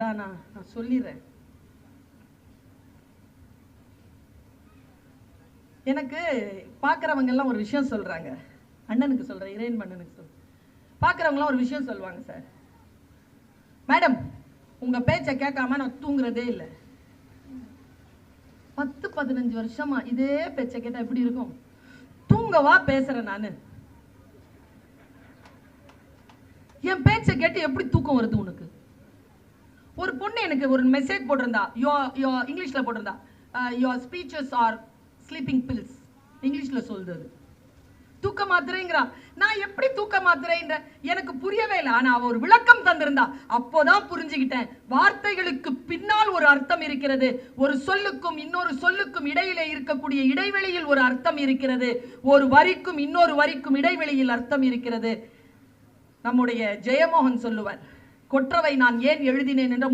நான் நான் சொல்லிடுறேன் எனக்கு பார்க்குறவங்க எல்லாம் ஒரு விஷயம் சொல்றாங்க. அண்ணனுக்கு சொல்றேன் இறையன் அண்ணனுக்கு சொல் பார்க்குறவங்களாம் ஒரு விஷயம் சொல்லுவாங்க சார். மேடம் உங்க பேச்சை கேட்காம நான் தூங்குறதே இல்லை. பத்து பதினஞ்சு வருஷமா இதே பேச்சை கேட்டா எப்படி இருக்கும்? தூங்கவா பேசுறேன் நானு. என் பேச்சை கேட்டு எப்படி தூக்கம் வருது உனக்கு? ஒரு பொண்ணு எனக்கு ஒரு மெசேஜ் போட்டிருந்தா. யோ யோ இங்கிலீஷ்ல போட்டிருந்தா. Your speeches are sleeping pills இங்கிலீஷ்ல சொல்றது. தூக்க மாத்திரைங்கிறா. நான் எப்படி தூக்க மாத்திரைன்ற? எனக்கு புரியவே இல்லை. ஆனால் அவள் ஒரு விளக்கம் தந்திருந்தா. அப்போதான் புரிஞ்சுக்கிட்டேன் வார்த்தைகளுக்கு பின்னால் ஒரு அர்த்தம் இருக்கிறது. ஒரு சொல்லுக்கும் இன்னொரு சொல்லுக்கும் இடையிலே இருக்கக்கூடிய இடைவெளியில் ஒரு அர்த்தம் இருக்கிறது. ஒரு வரிக்கும் இன்னொரு வரிக்கும் இடைவெளியில் அர்த்தம் இருக்கிறது. நம்முடைய ஜெயமோகன் சொல்லுவார் கொற்றவை நான் ஏன் எழுதினேன்? என்ற